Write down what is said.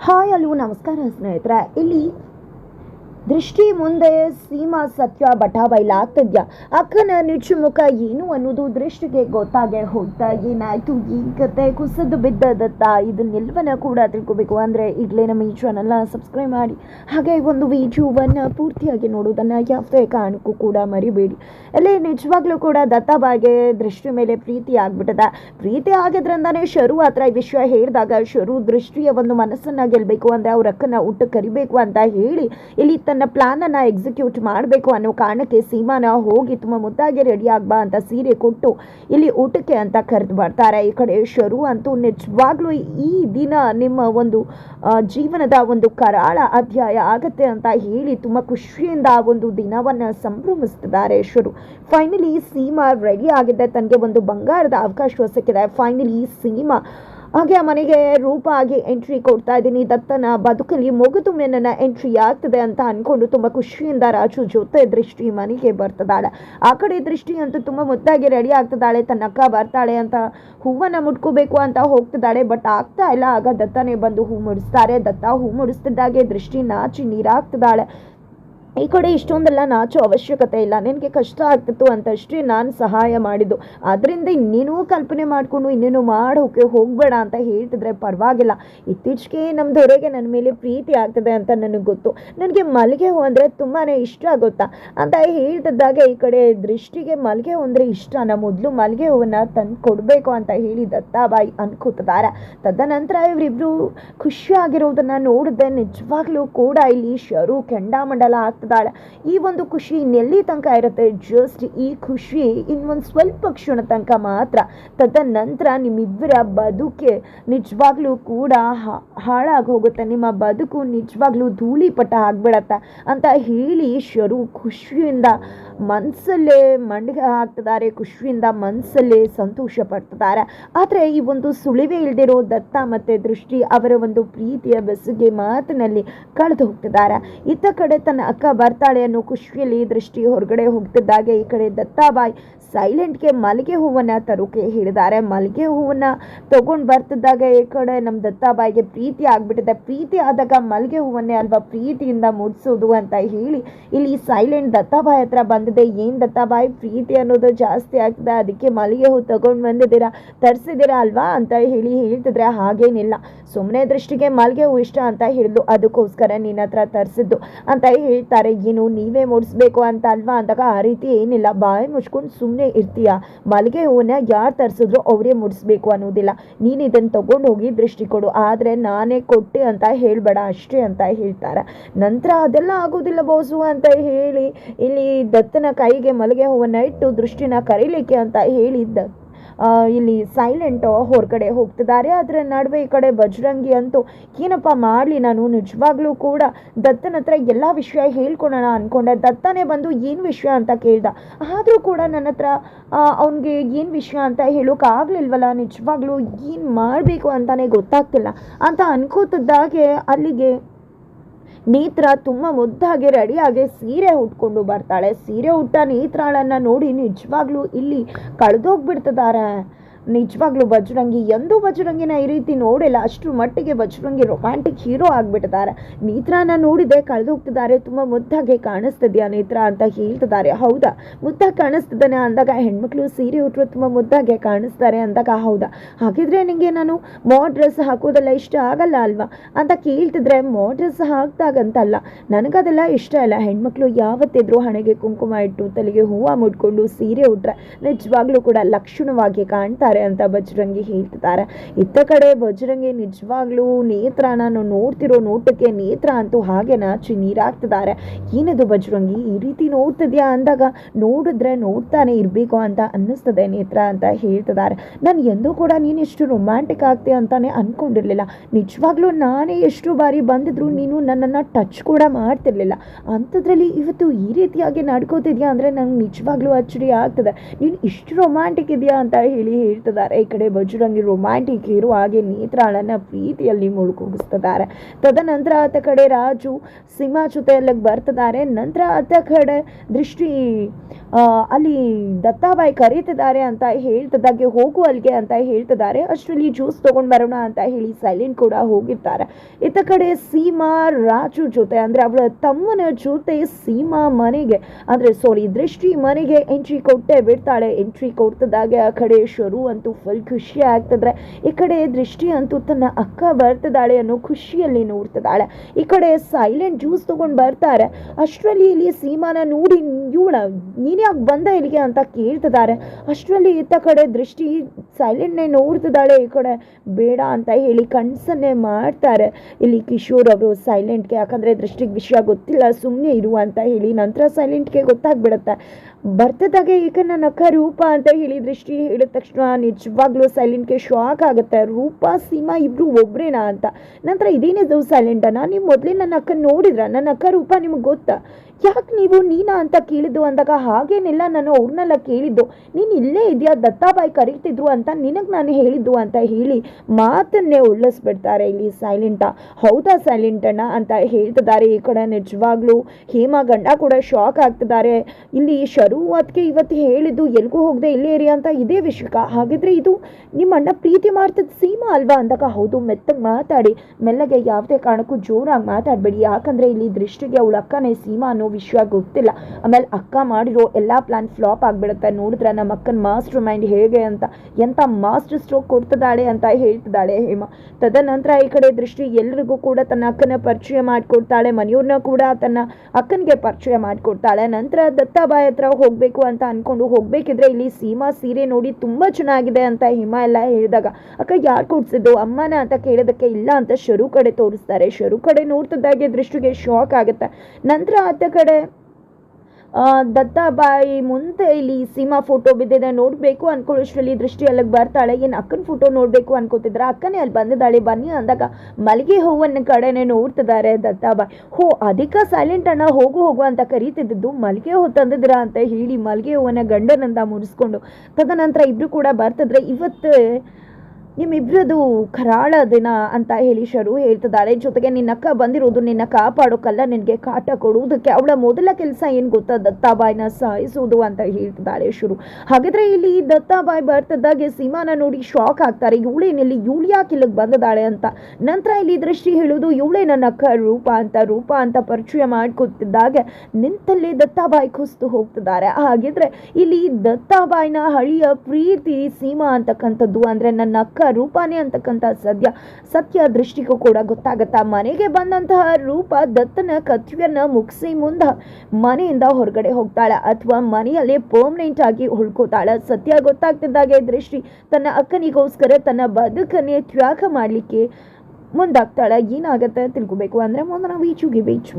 Hi ಅಲ್ಲೂ ನಮಸ್ಕಾರ ಸ್ನೇಹಿತರೆ. ಇಲ್ಲಿ ದೃಷ್ಟಿ ಮುಂದೆ ಸೀಮಾ ಸತ್ಯ ಬಟಾಬೈಲಾಗ್ತಿದ್ಯಾ ಅಕ್ಕನ ನಿಚ್ಚು ಮುಖ ಏನು ಅನ್ನೋದು ದೃಷ್ಟಿಗೆ ಗೊತ್ತಾಗೆ ಹೋಗ್ತಾ ಏನಾಯ್ತು? ಈ ಕತೆ ಕುಸಿದು ಬಿದ್ದದತ್ತ ನಿಲ್ವನ ಕೂಡ ತಿಳ್ಕೊಬೇಕು. ಅಂದರೆ ಈಗಲೇ ನಮ್ಮ ಈ ಚಾನಲ್ನ ಸಬ್ಸ್ಕ್ರೈಬ್ ಮಾಡಿ. ಹಾಗೆ ಒಂದು ವಿಡಿಯೋವನ್ನು ಪೂರ್ತಿಯಾಗಿ ನೋಡೋದನ್ನು ಯಾವುದೇ ಕಾರಣಕ್ಕೂ ಕೂಡ ಮರಿಬೇಡಿ. ಅಲ್ಲಿ ನಿಜವಾಗ್ಲೂ ಕೂಡ ದತ್ತಾಬಾಯಿಗೆ ದೃಷ್ಟಿ ಮೇಲೆ ಪ್ರೀತಿ ಆಗ್ಬಿಟ್ಟದ. ಪ್ರೀತಿ ಆಗಿದ್ರಿಂದಾನೇ ಶರು ಹತ್ರ ಈ ವಿಷಯ ಹೇಳಿದಾಗ ಶರು ದೃಷ್ಟಿಯ ಒಂದು ಮನಸ್ಸನ್ನು ಗೆಲ್ಲಬೇಕು ಅಂದರೆ ಅವ್ರ ಅಕ್ಕನ ಊಟ ಕರಿಬೇಕು ಅಂತ ಹೇಳಿ ಇಲ್ಲಿ ತನ್ನ ಪ್ಲಾನನ್ನು ಎಕ್ಸಿಕ್ಯೂಟ್ ಮಾಡಬೇಕು ಅನ್ನೋ ಕಾರಣಕ್ಕೆ ಸೀಮಾನ ಹೋಗಿ ತುಂಬ ಮುದ್ದಾಗಿ ರೆಡಿ ಆಗ್ಬಾ ಅಂತ ಸೀರೆ ಕೊಟ್ಟು ಇಲ್ಲಿ ಊಟಕ್ಕೆ ಅಂತ ಕರೆದು ಬರ್ತಾರೆ. ಈ ಕಡೆ ಶರು ಅಂತೂ ನಿಜವಾಗ್ಲೂ ಈ ದಿನ ನಿಮ್ಮ ಒಂದು ಜೀವನದ ಒಂದು ಕರಾಳ ಅಧ್ಯಾಯ ಆಗತ್ತೆ ಅಂತ ಹೇಳಿ ತುಂಬ ಖುಷಿಯಿಂದ ಆ ಒಂದು ದಿನವನ್ನು ಸಂಭ್ರಮಿಸ್ತಿದ್ದಾರೆ ಶರು. ಫೈನಲಿ ಸೀಮಾ ರೆಡಿ ಆಗಿದೆ ತನಗೆ ಒಂದು ಬಂಗಾರದ ಅವಕಾಶ ಸಿಕ್ಕಿದೆ ಫೈನಲಿ ಸೀಮಾ ಹಾಗೆ ಆ ಮನೆಗೆ ರೂಪ ಆಗಿ ಎಂಟ್ರಿ ಕೊಡ್ತಾ ಇದ್ದೀನಿ. ದತ್ತನ ಬದುಕಲ್ಲಿ ಮುಗಿದು ನನ್ನ ಎಂಟ್ರಿ ಆಗ್ತದೆ ಅಂತ ಅನ್ಕೊಂಡು ತುಂಬ ಖುಷಿಯಿಂದ ರಾಜು ಜೊತೆ ದೃಷ್ಟಿ ಮನೆಗೆ ಬರ್ತದಾಳೆ. ಆ ಕಡೆ ದೃಷ್ಟಿ ಅಂತೂ ತುಂಬ ಮುದ್ದಾಗಿ ರೆಡಿ ಆಗ್ತದಾಳೆ ತನ್ನ ಬರ್ತಾಳೆ ಅಂತ ಹೂವನ್ನು ಮುಟ್ಕೋಬೇಕು ಅಂತ ಹೋಗ್ತಿದ್ದಾಳೆ. ಬಟ್ ಆಗ್ತಾ ಇಲ್ಲ. ಆಗ ದತ್ತನೇ ಬಂದು ಹೂ ಮುಡಿಸ್ತಾರೆ. ದತ್ತ ಹೂ ಮುಡಿಸ್ತಿದ್ದಾಗೆ ದೃಷ್ಟಿ ನಾಚಿ ನೀರಾಗ್ತಿದ್ದಾಳೆ. ಈ ಕಡೆ ಇಷ್ಟೊಂದೆಲ್ಲ ನಾಚೋ ಅವಶ್ಯಕತೆ ಇಲ್ಲ. ನಿನಗೆ ಕಷ್ಟ ಆಗ್ತಿತ್ತು ಅಂತಷ್ಟೇ ನಾನು ಸಹಾಯ ಮಾಡಿದ್ದು. ಅದರಿಂದ ಇನ್ನೇನೂ ಕಲ್ಪನೆ ಮಾಡಿಕೊಂಡು ಇನ್ನೇನು ಮಾಡೋಕೆ ಹೋಗಬೇಡ ಅಂತ ಹೇಳ್ತಿದ್ರೆ ಪರವಾಗಿಲ್ಲ. ಇತ್ತೀಚೆಗೆ ನಮ್ಮ ದೊರೆಗೆ ನನ್ನ ಮೇಲೆ ಪ್ರೀತಿ ಆಗ್ತದೆ ಅಂತ ನನಗೆ ಗೊತ್ತು. ನನಗೆ ಮಲ್ಲಿಗೆ ಹೂ ಅಂದರೆ ತುಂಬಾ ಇಷ್ಟ ಗೊತ್ತಾ? ಅಂತ ಹೇಳ್ತಿದ್ದಾಗ ಈ ಕಡೆ ದೃಷ್ಟಿಗೆ ಮಲ್ಲಿಗೆ ಹೂ ಅಂದರೆ ಇಷ್ಟನ ಮೊದಲು ಮಲ್ಲಿಗೆ ಹೂವನ್ನು ತಂದು ಕೊಡಬೇಕು ಅಂತ ಹೇಳಿ ದತ್ತಾಬಾಯಿ ಅನ್ಕೋತಿದ್ದಾರೆ ತದನಂತರ ಇವರಿಬ್ರು ಖುಷಿಯಾಗಿರೋದನ್ನು ನೋಡಿದೆ ನಿಜವಾಗ್ಲೂ ಕೂಡ ಇಲ್ಲಿ ಶರು, ಕೆಂಡಾಮಂಡಲ ಆಗ್ತಿದ್ದಾಳೆ ಈ ಒಂದು ಖುಷಿ ಇನ್ನೆಲ್ಲಿ ತನಕ ಇರುತ್ತೆ? ಜಸ್ಟ್ ಈ ಖುಷಿ ಇನ್ನೊಂದು ಸ್ವಲ್ಪ ಕ್ಷಣ ತನಕ ಮಾತ್ರ. ತದನಂತರ ನಿಮ್ಮಿಬ್ಬರ ಬದುಕೆ ನಿಜವಾಗ್ಲೂ ಕೂಡ ಹಾಳಾಗಿ ಹೋಗುತ್ತೆ ನಿಮ್ಮ ಬದುಕು ನಿಜವಾಗ್ಲೂ ಧೂಳಿಪಟ ಆಗ್ಬಿಡತ್ತೆ ಅಂತ ಹೇಳಿ ಶರು ಖುಷಿಯಿಂದ ಮನಸ್ಸಲ್ಲೇ ಮಂಡಿಗೆ ಹಾಕ್ತಿದ್ದಾರೆ. ಖುಷಿಯಿಂದ ಮನಸ್ಸಲ್ಲೇ ಸಂತೋಷ ಪಡ್ತಿದ್ದಾರೆ. ಆದರೆ ಈ ಒಂದು ಸುಳಿವೆ ಇಲ್ದಿರೋ ದತ್ತ ಮತ್ತು ದೃಷ್ಟಿ ಅವರ ಒಂದು ಪ್ರೀತಿಯ ಬೆಸುಗೆ ಮಾತಿನಲ್ಲಿ ಕಳೆದು ಹೋಗ್ತಿದ್ದಾರೆ. ಇತ್ತ ಕಡೆ ತನ್ನ ಅಕ್ಕ ಬರ್ತಾಳೆ ಅನ್ನೋ ಖುಷಿಯಲ್ಲಿ ದೃಷ್ಟಿ ಹೊರಗಡೆ ಹೋಗ್ತಿದ್ದಾಗೆ. ಈ ಕಡೆ ದತ್ತಾಬಾಯಿ ಸೈಲೆಂಟ್ಗೆ ಮಲ್ಲಿಗೆ ಹೂವನ್ನ ತರೋಕೆ ಹೇಳಿದ್ದಾರೆ. ಮಲ್ಲಿಗೆ ಹೂವನ್ನ ತಗೊಂಡು ಬರ್ತಿದ್ದಾಗ ಈ ಕಡೆ ನಮ್ಮ ದತ್ತಾಬಾಯಿಗೆ ಪ್ರೀತಿ ಆಗ್ಬಿಟ್ಟಿದೆ. ಪ್ರೀತಿ ಆದಾಗ ಮಲ್ಲಿಗೆ ಹೂವನ್ನೇ ಅಲ್ವಾ ಪ್ರೀತಿಯಿಂದ ಮುಡಿಸೋದು ಅಂತ ಹೇಳಿ ಇಲ್ಲಿ ಸೈಲೆಂಟ್ ದತ್ತಾಬಾಯಿ ಹತ್ರ ಬಂದಿದೆ. ಏನು ದತ್ತಾಬಾಯಿ ಪ್ರೀತಿ ಅನ್ನೋದು ಜಾಸ್ತಿ ಆಗ್ತದೆ ಅದಕ್ಕೆ ಮಲ್ಲಿಗೆ ಹೂ ತಗೊಂಡು ಬಂದಿದ್ದೀರಾ? ತರಿಸಿದ್ದೀರಾ ಅಲ್ವಾ ಅಂತ ಹೇಳಿ ಹೇಳ್ತಿದ್ರೆ ಹಾಗೇನಿಲ್ಲ. ಸುಮ್ಮನೆ ದೃಷ್ಟಿಗೆ ಮಲ್ಲಿಗೆ ಹೂ ಇಷ್ಟ ಅಂತ ಹೇಳಿದ್ಲು. ಅದಕ್ಕೋಸ್ಕರ ನಿನ್ನ ಹತ್ರ ತರಿಸಿದ್ದು ಅಂತ ಹೇಳ್ತಾರೆ, ಏನು, ನೀವೇ ಮುಡಿಸ್ಬೇಕು ಅಂತ ಅಲ್ವಾ? ಅಂದಾಗ, ಆ ರೀತಿ ಏನಿಲ್ಲ, ಬಾಯಿ ಮುಚ್ಕೊಂಡು ಸುಮ್ಮನೆ ಇರ್ತೀಯ? ಮಲ್ಲಿಗೆ ಹೂವನ್ನ ಯಾರು ತರಿಸಿದ್ರು ಅವರೇ ಮುಡಿಸ್ಬೇಕು ಅನ್ನೋದಿಲ್ಲ. ನೀನು ಇದನ್ನು ತೊಗೊಂಡು ಹೋಗಿ ದೃಷ್ಟಿ ಕೊಡು. ಆದರೆ ನಾನೇ ಕೊಟ್ಟೆ ಅಂತ ಹೇಳಬೇಡ, ಅಷ್ಟೇ ಅಂತ ಹೇಳ್ತಾರೆ. ನಂತರ ಅದೆಲ್ಲ ಆಗೋದಿಲ್ಲ ಬೋಸು ಅಂತ ಹೇಳಿ, ಇಲ್ಲಿ ದತ್ತನ ಕೈಗೆ ಮಲ್ಲಿಗೆ ಹೂವನ್ನು ಇಟ್ಟು ದೃಷ್ಟಿನ ಕರೀಲಿಕ್ಕೆ ಅಂತ ಹೇಳಿದ್ದ ಇಲ್ಲಿ ಸೈಲೆಂಟ್ ಹೊರಗಡೆ ಹೋಗ್ತಿದ್ದಾರೆ. ಅದರ ನಡುವೆ ಈ ಕಡೆ ಬಜರಂಗಿ ಅಂತೂ, ಏನಪ್ಪ ಮಾಡಲಿ ನಾನು? ನಿಜವಾಗ್ಲೂ ಕೂಡ ದತ್ತನ ಹತ್ರ ಎಲ್ಲ ವಿಷಯ ಹೇಳ್ಕೊಳೋಣ ಅನ್ಕೊಂಡೆ. ದತ್ತನೇ ಬಂದು ಏನು ವಿಷಯ ಅಂತ ಕೇಳ್ದ. ಆದರೂ ಕೂಡ ನನ್ನ ಹತ್ರ ಅವನಿಗೆ ಏನು ವಿಷಯ ಅಂತ ಹೇಳೋಕ್ಕಾಗಲಿಲ್ವಲ್ಲ ನಿಜವಾಗ್ಲೂ ಏನು ಮಾಡಬೇಕು ಅಂತಾನೆ ಗೊತ್ತಾಗ್ತಿಲ್ಲ. ಅಂತ ಅನ್ಕೋತಿದ್ದಾಗೆ ಅಲ್ಲಿಗೆ ನೇತ್ರ ತುಂಬ ಮುದ್ದಾಗಿ ರೆಡಿಯಾಗಿ ಸೀರೆ ಉಟ್ಕೊಂಡು ಬರ್ತಾಳೆ. ಸೀರೆ ಉಟ್ಟ ನೀತ್ರಾಳನ್ನ ನೋಡಿ ನಿಜವಾಗ್ಲೂ ಇಲ್ಲಿ ಕಳೆದೋಗ್ಬಿಡ್ತಿದ್ದಾರೆ ನಿಜವಾಗ್ಲೂ ಬಜರಂಗಿ, ಎಂದೂ ಬಜರಂಗಿನ ಈ ರೀತಿ ನೋಡಿಲ್ಲ. ಅಷ್ಟರ ಮಟ್ಟಿಗೆ ಬಜರಂಗಿ ರೊಮ್ಯಾಂಟಿಕ್ ಹೀರೋ ಆಗಿಬಿಟ್ಟಿದ್ದಾರೆ. ನೇತ್ರನ ನೋಡಿದೆ, ಕಳೆದು ಹೋಗ್ತಿದ್ದಾರೆ. ತುಂಬ ಮುದ್ದಾಗಿ ಕಾಣಿಸ್ತಿದ್ಯಾ ನೇತ್ರ ಅಂತ ಹೇಳ್ತಿದ್ದಾರೆ. ಹೌದಾ? ಮುದ್ದಾಗಿ ಕಾಣಿಸ್ತಿದ್ದಾನೆ ಅಂದಾಗ ಹೆಣ್ಮಕ್ಳು ಸೀರೆ ಉಟ್ಟರು ತುಂಬ ಮುದ್ದಾಗೆ ಕಾಣಿಸ್ತಾರೆ ಅಂದಾಗ ಹೌದಾ? ಹಾಗಿದ್ರೆ ನಿಮಗೆ ನಾನು ಮೋ ಡ್ರೆಸ್ ಹಾಕೋದೆಲ್ಲ ಇಷ್ಟ ಆಗಲ್ಲ ಅಲ್ವಾ? ಅಂತ ಕೇಳ್ತಿದ್ರೆ ಮೋ ಡ್ರೆಸ್ ಹಾಕ್ದಾಗಂತಲ್ಲ. ನನಗದೆಲ್ಲ ಇಷ್ಟ ಇಲ್ಲ. ಹೆಣ್ಮಕ್ಳು ಯಾವತ್ತಿದ್ರು ಹಣೆಗೆ ಕುಂಕುಮ ಇಟ್ಟು ತಲೆಗೆ ಹೂವು ಮುಟ್ಕೊಂಡು ಸೀರೆ ಉಟ್ರೆ ನಿಜವಾಗ್ಲೂ ಕೂಡ ಲಕ್ಷಣವಾಗಿ ಕಾಣ್ತಾರೆ. ಅಂತ ಬಜರಂಗಿ ಹೇಳ್ತಿದ್ದಾರೆ. ಇತ್ತ ಕಡೆ ಬಜರಂಗಿ ನಿಜವಾಗ್ಲೂ ನಾನು ನೋಡ್ತಿರೋ ನೋಟಕ್ಕೆ ನೇತ್ರ ಅಂತೂ ಹಾಗೆ ನಾಚಿ ನೀರಾಗ್ತಿದ್ದಾರೆ. ಏನದು ಬಜರಂಗಿ? ಈ ರೀತಿ ನೋಡ್ತಿದ್ಯಾ ಅಂದಾಗ ನೋಡಿದ್ರೆ ನೋಡ್ತಾನೆ ಇರಬೇಕು ಅಂತ ಅನ್ನಿಸ್ತದೆ ನೇತ್ರ ಅಂತ ಹೇಳ್ತಿದ್ದಾರೆ. ನಾನು ಎಂದೂ ಕೂಡ ನೀನು ಎಷ್ಟು ರೊಮ್ಯಾಂಟಿಕ್ ಆಗ್ತೀಯ ಅಂತಾನೆ ಅನ್ಕೊಂಡಿರ್ಲಿಲ್ಲ. ನಿಜವಾಗ್ಲೂ ನಾನೇ ಎಷ್ಟು ಬಾರಿ ಬಂದಿದ್ರು ನೀನು ನನ್ನನ್ನು ಟಚ್ ಕೂಡ ಮಾಡ್ತಿರ್ಲಿಲ್ಲ. ಅಂಥದ್ರಲ್ಲಿ ಇವತ್ತು ಈ ರೀತಿಯಾಗಿ ನಡ್ಕೋತಿದ್ಯಾ ಅಂದರೆ ನಂಗೆ ನಿಜವಾಗ್ಲೂ ಅಚ್ಚರಿ ಆಗ್ತದೆ. ನೀನು ಇಷ್ಟು ರೊಮ್ಯಾಂಟಿಕ್ ಇದೆಯಾ ಅಂತ ಹೇಳಿ ಹೇಳ್ತಿದ್ದಾರೆ ಹೇಳ್ತಿದ್ದಾರೆ. ಈ ಕಡೆ ಬಜರಂಗಿ ರೊಮ್ಯಾಂಟಿಕ್ ಹೀರೋ ಹಾಗೆ ನೇತ್ರಾಳನ್ನ ಪ್ರೀತಿಯಲ್ಲಿ ಮುಳುಗೋಗಿಸ್ತಿದ್ದಾರೆ. ತದನಂತರ ಆತ ಕಡೆ ರಾಜು ಸಿಂಹ ಜೊತೆಯಲ್ಲಿಗೆ ಬರ್ತಿದ್ದಾರೆ. ನಂತರ ಆತ ಕಡೆ ದೃಷ್ಟಿ ಅಲ್ಲಿ ದತ್ತಾಬಾಯಿ ಕರೀತಿದ್ದಾರೆ ಅಂತ ಹೇಳ್ತಿದ್ದಾಗೆ ಹೋಗು ಅಲ್ಲಿಗೆ ಅಂತ ಹೇಳ್ತಿದ್ದಾರೆ. ಅಷ್ಟರಲ್ಲಿ ಜ್ಯೂಸ್ ತೊಗೊಂಡು ಬರೋಣ ಅಂತ ಹೇಳಿ ಸೈಲೆಂಟ್ ಕೂಡ ಹೋಗಿರ್ತಾರೆ. ಇತ್ತ ಕಡೆ ಸೀಮಾ, ರಾಜು ಜೊತೆ ಅಂದ್ರೆ ಅವಳ ತಮ್ಮನ ಜೊತೆ ಸೀಮಾ ಮನೆಗೆ, ಅಂದ್ರೆ ಸಾರಿ ದೃಷ್ಟಿ ಮನೆಗೆ ಎಂಟ್ರಿ ಕೊಟ್ಟೆ ಬಿಡ್ತಾಳೆ. ಎಂಟ್ರಿ ಕೊಡ್ತಿದ್ದಾಗೆ ಆ ಕಡೆ ಶರು ಅಂತೂ ಫುಲ್ ಖುಷಿ ಆಗ್ತದ್ರೆ. ಈ ಕಡೆ ದೃಷ್ಟಿ ಅಂತೂ ತನ್ನ ಅಕ್ಕ ಬರ್ತದಾಳೆ ಅನ್ನೋ ಖುಷಿಯಲ್ಲಿ ನೋಡ್ತದಾಳೆ ಈ ಕಡೆ ಸೈಲೆಂಟ್ ಜ್ಯೂಸ್ ತಗೊಂಡ್ ಬರ್ತಾರೆ. ಅಷ್ಟರಲ್ಲಿ ಇಲ್ಲಿ ಸೀಮಾನ ನೋಡಿ ಇವಳ ನೀನು ಯಾಕೆ ಬಂದ ಇಲ್ಲಿಗೆ ಅಂತ ಕೇಳ್ತಿದ್ದಾರೆ. ಅಷ್ಟರಲ್ಲಿ ಇತ್ತ ಕಡೆ ದೃಷ್ಟಿ ಸೈಲೆಂಟ್ನೇ ನೋಡ್ತಿದ್ದಾಳೆ. ಈ ಕಡೆ ಬೇಡ ಅಂತ ಹೇಳಿ ಕಣ್ಸನ್ನೇ ಮಾಡ್ತಾರೆ. ಇಲ್ಲಿ ಕಿಶೋರ್ ಅವರು ಸೈಲೆಂಟ್ಗೆ ಯಾಕಂದರೆ ದೃಷ್ಟಿಗೆ ವಿಷಯ ಗೊತ್ತಿಲ್ಲ ಸುಮ್ಮನೆ ಇರು ಅಂತ ಹೇಳಿ ನಂತರ ಸೈಲೆಂಟ್ಗೆ ಗೊತ್ತಾಗ್ಬಿಡುತ್ತೆ. ಬರ್ತದಾಗೆ ಈಗ ನನ್ನ ಅಕ್ಕ ರೂಪ ಅಂತ ಹೇಳಿ ದೃಷ್ಟಿ ಹೇಳಿದ ತಕ್ಷಣ ನಿಜವಾಗ್ಲೂ ಸೈಲೆಂಟ್ಗೆ ಶಾಕ್ ಆಗುತ್ತೆ. ರೂಪ, ಸೀಮಾ ಇಬ್ರು ಒಬ್ರೇನಾ ಅಂತ. ನಂತರ ಇದೇನಿದು ಸೈಲೆಂಟನ ನೀವು ಮೊದಲೇ ನನ್ನ ಅಕ್ಕ ನೋಡಿದ್ರ? ನನ್ನ ಅಕ್ಕ ರೂಪ ನಿಮ್ಗೆ ಗೊತ್ತಾ? ಯಾಕೆ ನೀವು ನೀನಾ ಅಂತ ಕೇಳಿದ್ದು ಅಂದಾಗ ಹಾಗೇನಿಲ್ಲ, ನಾನು ಅವ್ರನ್ನೆಲ್ಲ ಕೇಳಿದ್ದು, ನೀನು ಇಲ್ಲೇ ಇದೆಯಾ, ದತ್ತಾಬಾಯಿ ಕರೀತಿದ್ರು ಅಂತ ನಿನಗೆ ನಾನು ಹೇಳಿದ್ದು ಅಂತ ಹೇಳಿ ಮಾತನ್ನೇ ಉಳ್ಳಿಸ್ಬಿಡ್ತಾರೆ ಇಲ್ಲಿ ಸೈಲೆಂಟ. ಹೌದಾ ಸೈಲೆಂಟಣ್ಣ ಅಂತ ಹೇಳ್ತಿದ್ದಾರೆ ಈ ಕಡೆ ನಿಜವಾಗ್ಲೂ. ಹೇಮಾ ಗಂಡ ಕೂಡ ಶಾಕ್ ಆಗ್ತಿದ್ದಾರೆ. ಇಲ್ಲಿ ಶರು ಅದಕ್ಕೆ ಇವತ್ತು ಹೇಳಿದ್ದು, ಎಲ್ಗೂ ಹೋಗದೆ ಇಲ್ಲೇ ಇರಿ ಅಂತ ಇದೇ ವಿಶ್ವಕ ಹಾಗಿದ್ರೆ ಇದು ನಿಮ್ಮ ಅಣ್ಣ ಪ್ರೀತಿ ಮಾಡ್ತಿದ್ದ ಸೀಮಾ ಅಲ್ವಾ ಅಂದಾಗ ಹೌದು, ಮೆತ್ತಗೆ ಮಾತಾಡಿ, ಮೆಲ್ಲಗೆ ಯಾವುದೇ ಕಾರಣಕ್ಕೂ ಜೋರಾಗಿ ಮಾತಾಡಬೇಡಿ. ಯಾಕಂದರೆ ಇಲ್ಲಿ ದೃಷ್ಟಿಗೆ ಅವಳ ಅಕ್ಕನೇ ಸೀಮಾ ಅನ್ನೋ ವಿಷಯ ಗೊತ್ತಿಲ್ಲ ಆಮೇಲೆ ಅಕ್ಕ ಮಾಡಿರೋ ಎಲ್ಲ ಪ್ಲಾನ್ ಫ್ಲಾಪ್ ಆಗಿಬಿಡುತ್ತೆ. ನೋಡಿದ್ರೆ ನಮ್ಮ ಅಕ್ಕನ ಮಾಸ್ಟರ್ ಮೈಂಡ್ ಹೇಗೆ ಅಂತ ಎಂಥ ಮಾಸ್ಟರ್ ಸ್ಟ್ರೋಕ್ ಕೊಡ್ತಿದ್ದಾಳೆ ಅಂತ ಹೇಳ್ತಿದ್ದಾಳೆ ಹೇಮ. ತದನಂತರ ಈ ಕಡೆ ದೃಷ್ಟಿ ಎಲ್ರಿಗೂ ಕೂಡ ತನ್ನ ಅಕ್ಕನ ಪರಿಚಯ ಮಾಡಿಕೊಡ್ತಾಳೆ, ಮನೆಯವ್ರನ್ನ ಕೂಡ ತನ್ನ ಅಕ್ಕನಿಗೆ ಪರಿಚಯ ಮಾಡಿಕೊಡ್ತಾಳೆ. ನಂತರ ದತ್ತಾಬಾಯಿ ಹತ್ರ ಹೋಗಬೇಕು ಅಂತ ಅನ್ಕೊಂಡು ಹೋಗಬೇಕಿದ್ರೆ ಇಲ್ಲಿ ಸೀಮಾ ಸೀರೆ ನೋಡಿ ತುಂಬ ಚೆನ್ನಾಗಿದೆ ಅಂತ ಹಿಮ ಎಲ್ಲ ಹೇಳಿದಾಗ, ಅಕ್ಕ ಯಾರು ಕೊಡ್ಸಿದ್ದು? ಅಮ್ಮನ ಅಂತ ಕೇಳೋದಕ್ಕೆ ಇಲ್ಲ ಅಂತ ಶರು ಕಡೆ ತೋರಿಸ್ತಾರೆ. ಶರು ಕಡೆ ನೋಡ್ತಿದ್ದಾಗೆ ದೃಷ್ಟಿಗೆ ಶಾಕ್ ಆಗುತ್ತೆ. ನಂತರ ಆತ ಕಡೆ ದತ್ತಾಬಾಯಿ ಮುಂದೆ ಇಲ್ಲಿ ಸೀಮಾ ಫೋಟೋ ಬಿದ್ದಿದೆ, ನೋಡಬೇಕು ಅನ್ಕೊಳ್ಳೋಷ್ಟ್ರಲ್ಲಿ ದೃಷ್ಟಿ ಅಲ್ಲಿಗೆ ಬರ್ತಾಳೆ ಏನು ಅಕ್ಕನ ಫೋಟೋ ನೋಡಬೇಕು ಅನ್ಕೋತಿದ್ರೆ? ಅಕ್ಕನೇ ಅಲ್ಲಿ ಬಂದಿದ್ದಾಳೆ. ಬನ್ನಿ ಅಂದಾಗ ಮಲ್ಲಿಗೆ ಹೂವನ್ನ ಕಡೆನೇ ನೋಡ್ತಿದ್ದಾರೆ ದತ್ತಾಬಾಯಿ. ಹೋ, ಅಧಿಕ ಸೈಲೆಂಟ್ ಅಣ್ಣ, ಹೋಗು ಹೋಗು ಅಂತ ಕರೀತಿದ್ದು. ಮಲ್ಲಿಗೆ ಹೂ ತಂದಿದ್ದೀರಾ ಅಂತ ಹೇಳಿ ಮಲ್ಲಿಗೆ ಹೂವನ್ನ ಗಂಡನಂತ ಮುಡಿಸ್ಕೊಂಡು ತದನಂತರ ಇಬ್ರು ಕೂಡ ಬರ್ತಿದ್ರೆ ಇವತ್ತು ನಿಮ್ಮಿಬ್ರದು ಕರಾಳ ದಿನ ಅಂತ ಹೇಳಿ ಶರು ಹೇಳ್ತಿದ್ದಾಳೆ. ಜೊತೆಗೆ ನಿನ್ನ ಅಕ್ಕ ಬಂದಿರೋದು ನಿನ್ನ ಕಾಪಾಡೋಕಲ್ಲ ನಿನಗೆ ಕಾಟ ಕೊಡುವುದಕ್ಕೆ ಅವಳ ಮೊದಲ ಕೆಲಸ ಏನು ಗೊತ್ತಾ? ದತ್ತಾಬಾಯಿನ ಸಾಯಿಸುವುದು ಅಂತ ಹೇಳ್ತಿದ್ದಾಳೆ ಶುರು. ಹಾಗಾದ್ರೆ ಇಲ್ಲಿ ದತ್ತಾಬಾಯಿ ಬರ್ತಿದ್ದಾಗೆ ಸೀಮಾನ ನೋಡಿ ಶಾಕ್ ಆಗ್ತಾರೆ. ಇವಳೇನಿಲ್ಲಿ ಇವಳು ಯಾಕೆ ಇಲ್ಲಿಗೆ ಬಂದಿದ್ದಾಳೆ ಅಂತ. ನಂತರ ಇಲ್ಲಿ ದೃಷ್ಟಿ ಹೇಳೋದು ಇವಳೇ ನನ್ನ ಅಕ್ಕ ರೂಪ ಅಂತ. ರೂಪ ಅಂತ ಪರಿಚಯ ಮಾಡ್ಕೊತಿದ್ದಾಗ ನಿಂತಲ್ಲೇ ದತ್ತಾಬಾಯಿ ಕುಸ್ತು ಹೋಗ್ತಿದ್ದಾರೆ. ಹಾಗಿದ್ರೆ ಇಲ್ಲಿ ದತ್ತಾಬಾಯಿನ ಹಳಿಯ ಪ್ರೀತಿ ಸೀಮಾ ಅಂತಕ್ಕಂಥದ್ದು ಅಂದ್ರೆ ನನ್ನ ಅಕ್ಕ ರೂಪಾನೇ ಅಂತಕ್ಕಂಥ ಸದ್ಯ ಸತ್ಯ ದೃಷ್ಟಿಗೂ ಕೂಡ ಗೊತ್ತಾಗತ್ತಾ. ಮನೆಗೆ ಬಂದಂತಹ ರೂಪ ದತ್ತನ ಕತ್ವಿಯನ್ನ ಮುಗಿಸಿ ಮುಂದ ಮನೆಯಿಂದ ಹೊರಗಡೆ ಹೋಗ್ತಾಳೆ ಅಥವಾ ಮನೆಯಲ್ಲೇ ಪರ್ಮನೆಂಟ್ ಆಗಿ ಉಳ್ಕೋತಾಳೆ. ಸತ್ಯ ಗೊತ್ತಾಗ್ತಿದ್ದಾಗೆ ದೃಷ್ಟಿ ತನ್ನ ಅಕ್ಕನಿಗೋಸ್ಕರ ತನ್ನ ಬದುಕನ್ನೇ ತ್ಯಾಗ ಮಾಡಲಿಕ್ಕೆ ಮುಂದಾಗ್ತಾಳೆ. ಏನಾಗತ್ತೆ ತಿಳ್ಕೊಬೇಕು ಅಂದ್ರೆ ಮುಂದೆ ನಾವು ಈಚುಗೆ ಬೀಚ್